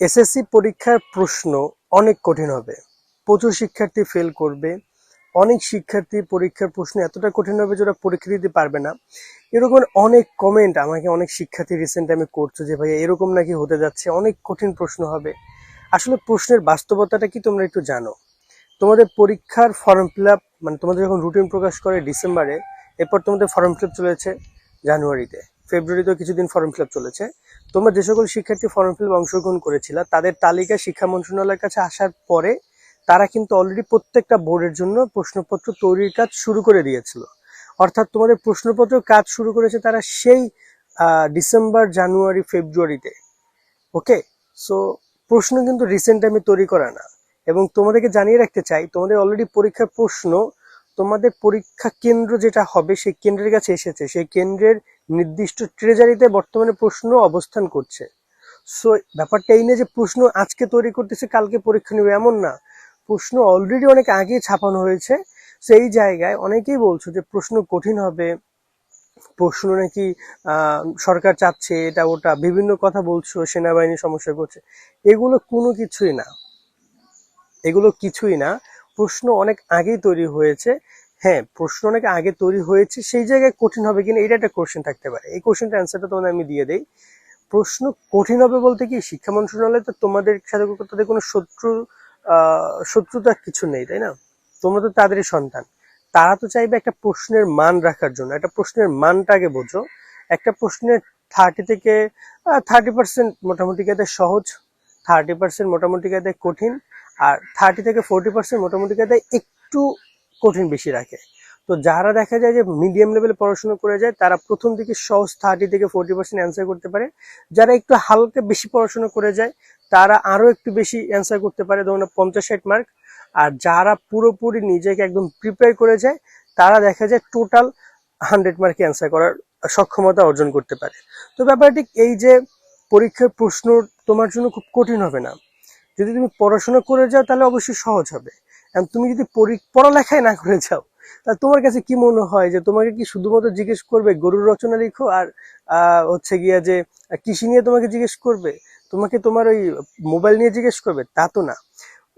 SSC পরীক্ষার প্রশ্ন অনেক কঠিন হবে। প্রচুর শিক্ষার্থী ফেল করবে। অনেক শিক্ষার্থী পরীক্ষার প্রশ্ন এতটা কঠিন হবে যে ওরা পরীক্ষা দিতে পারবে না। এরকম অনেক কমেন্ট আমাকে অনেক শিক্ষার্থী রিসেন্ট আমি করছ যে, ভাইয়া, এরকম নাকি হতে যাচ্ছে? অনেক কঠিন প্রশ্ন হবে। আসলে প্রশ্নের বাস্তবতাটা কি তোমরা একটু জানো? তোমাদের পরীক্ষার ফর্ম ফিল আপ মানে তোমাদের যখন রুটিন প্রকাশ করে ডিসেম্বরে এরপর তোমাদের ফর্ম ফিল চলেছে জানুয়ারিতে ফেব্রুয়ারিতেও কিছুদিন ফর্ম ফিল চলেছে। তোমরা যে সকল শিক্ষার্থী ফর্ম ফিল অংশগ্রহণ করেছিল, তাদের তালিকা শিক্ষা মন্ত্রণালয়ের কাছে আসার পরে তারা কিন্তু অলরেডি প্রত্যেকটা বোর্ডের জন্য প্রশ্নপত্র তৈরির কাজ শুরু করে দিয়েছিল। অর্থাৎ তোমাদের প্রশ্নপত্র কাজ শুরু করেছে তারা সেই ডিসেম্বর, জানুয়ারি, ফেব্রুয়ারিতে। ওকে? সো প্রশ্ন কিন্তু রিসেন্ট টাইমে তৈরি করা না। এবং তোমাদেরকে জানিয়ে রাখতে চাই, তোমাদের অলরেডি পরীক্ষার প্রশ্ন, তোমাদের পরীক্ষা কেন্দ্র যেটা হবে, সেই কেন্দ্রের কাছে এসেছে। সেই কেন্দ্রের নির্দিষ্ট ট্রেজারিতে বর্তমানে প্রশ্ন অবস্থান করছে। সো ব্যাপারটা এই না যে প্রশ্ন আজকে তৈরি করতেছে, কালকে পরীক্ষা নেবে এমন না। প্রশ্ন অলরেডি অনেক আগে ছাপানো হয়েছে। সেই জায়গায় অনেকেই বলছো যে প্রশ্ন কঠিন হবে, প্রশ্ন নাকি সরকার চাচ্ছে, এটা ওটা, বিভিন্ন কথা বলছো, সেনাবাহিনী সমস্যা করছে। এগুলো কোনো কিছুই না। এগুলো কিছুই না। প্রশ্ন অনেক আগেই তৈরি হয়েছে। হ্যাঁ প্রশ্ন অনেক আগে তৈরি হয়েছে, সেই জায়গায় কঠিন হবে কিনা এটা একটা কোশ্চেন থাকতে পারে। এই কোশ্চেনটা অ্যান্সারটা তোমাদের আমি দিয়ে দেই। প্রশ্ন কঠিন হবে বলতে কি, শিক্ষা মন্ত্রণালয় তো তোমাদের সাথে তাদের কোনো শত্রু শত্রুতা কিছু নেই, তাই না? তোমরা তো তাদেরই সন্তান। তারা তো চাইবে একটা প্রশ্নের মান রাখার জন্য। একটা প্রশ্নের মানটাকে বোঝো। একটা প্রশ্নের থার্টি থেকে থার্টি পার্সেন্ট মোটামুটি কায়দে সহজ থার্টি পার্সেন্ট মোটামুটি কায়দে কঠিন, আর থার্টি থেকে ফোরটি পার্সেন্ট মোটামুটি কায়দে একটু কঠিন বেশি রাখে। তো যারা দেখা যায় যে মিডিয়াম লেভেলে পড়াশোনা করে যায়, তারা প্রথম দিকে সহজ থার্টি থেকে ফোরটি পার্সেন্ট অ্যান্সার করতে পারে। যারা একটু হালকা বেশি পড়াশোনা করে যায়, তারা আরও একটু বেশি অ্যান্সার করতে পারে, ধরুন পঞ্চাশ ষাট মার্ক আর যারা পুরোপুরি নিজেকে একদম প্রিপেয়ার করে যায়, তারা দেখা যায় টোটাল হান্ড্রেড মার্কে অ্যান্সার করার সক্ষমতা অর্জন করতে পারে। তো ব্যাপারটি এই যে পরীক্ষার প্রশ্ন তোমার জন্য খুব কঠিন হবে না। যদি তুমি পড়াশোনা করে যাও, তাহলে অবশ্যই সহজ হবে। আর তুমি যদি পড়ালেখাই না করে যাও, তা তোমার কাছে কি মনে হয় যে তোমাকে কি শুধুমাত্র জিজ্ঞেস করবে গরুর রচনা লিখো আর হচ্ছে গিয়া যে কৃষি নিয়ে তোমাকে জিজ্ঞেস করবে? তোমাকে তোমার ওই মোবাইল নিয়ে জিজ্ঞেস করবে? তা তো না।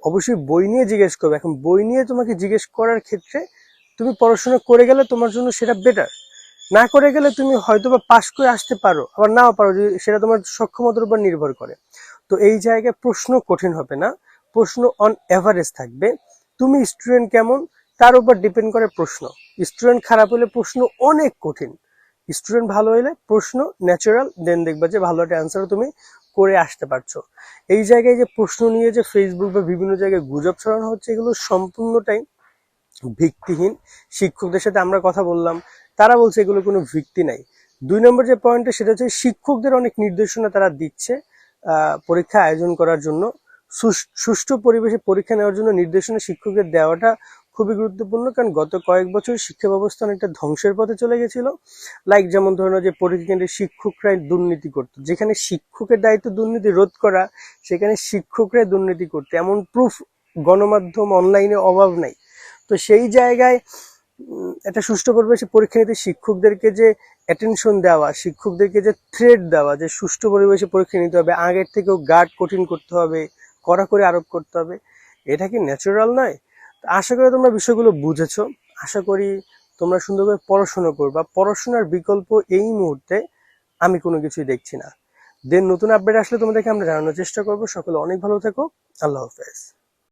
অবশ্যই বই নিয়ে জিজ্ঞেস করবে। এখন বই নিয়ে তোমাকে জিজ্ঞেস করার ক্ষেত্রে তুমি পড়াশোনা করে গেলে তোমার জন্য সেটা বেটার না করে গেলে তুমি হয়তো বা পাশ করে আসতে পারো, আবার নাও পারো যদি সেটা তোমার সক্ষমতার উপর নির্ভর করে। তো এই জায়গায় প্রশ্ন কঠিন হবে না। প্রশ্ন অন এভারেজ থাকবে। তুমি স্টুডেন্ট কেমন? তার উপর ডিপেন্ড করে প্রশ্ন। স্টুডেন্ট খারাপ হলে প্রশ্ন অনেক কঠিন। স্টুডেন্ট ভালো হলে প্রশ্ন ন্যাচারাল দেন দেখবা যে ভালো একটা অ্যান্সারও তুমি করে আসতে পারছ। এই জায়গায় যে প্রশ্ন নিয়ে যে ফেসবুক বা বিভিন্ন জায়গায় গুজব ছড়ানো হচ্ছে, এগুলো সম্পূর্ণটাই ভিত্তিহীন। শিক্ষকদের সাথে আমরা কথা বললাম, তারা বলছে এগুলো কোনো ভিত্তি নাই। দুই নম্বর যে পয়েন্টটা সেটা হচ্ছে শিক্ষকদের অনেক নির্দেশনা তারা দিচ্ছে পরীক্ষা আয়োজন করার জন্য। সুষ্ঠু পরিবেশে পরীক্ষা নেওয়ার জন্য নির্দেশনা শিক্ষকদের দেওয়াটা খুবই গুরুত্বপূর্ণ, কারণ গত কয়েক বছর শিক্ষা ব্যবস্থা অনেকটা ধ্বংসের পথে চলে গেছিল। লাইক যেমন ধরুন যে পরীক্ষা কেন্দ্রে শিক্ষকরাই দুর্নীতি করতো। যেখানে শিক্ষকের দায়িত্ব দুর্নীতি রোধ করা, সেখানে শিক্ষকরাই দুর্নীতি করতো। এমন প্রুফ গণমাধ্যম অনলাইনে অভাব নাই। তো সেই জায়গায় একটা সুষ্ঠু পরিবেশে পরীক্ষা নিতে শিক্ষকদেরকে যে অ্যাটেনশন দেওয়া, শিক্ষকদেরকে যে থ্রেড দেওয়া, যে সুষ্ঠু পরিবেশে পরীক্ষা নিতে হবে, আগের থেকেও গার্ড কঠিন করতে হবে কড়া করে আরোপ করতে হবে। এটা কি ন্যাচারাল নয়? আশা করি তোমরা বিষয়গুলো বুঝেছ। আশা করি তোমরা সুন্দর করে পড়াশোনা করবা। পড়াশোনার বিকল্প এই মুহূর্তে আমি কোনো কিছুই দেখছি না। দেন নতুন আপডেট আসলে তোমাদেরকে আমরা জানানোর চেষ্টা করব। সকলে অনেক ভালো থেকো। আল্লাহ হাফেজ।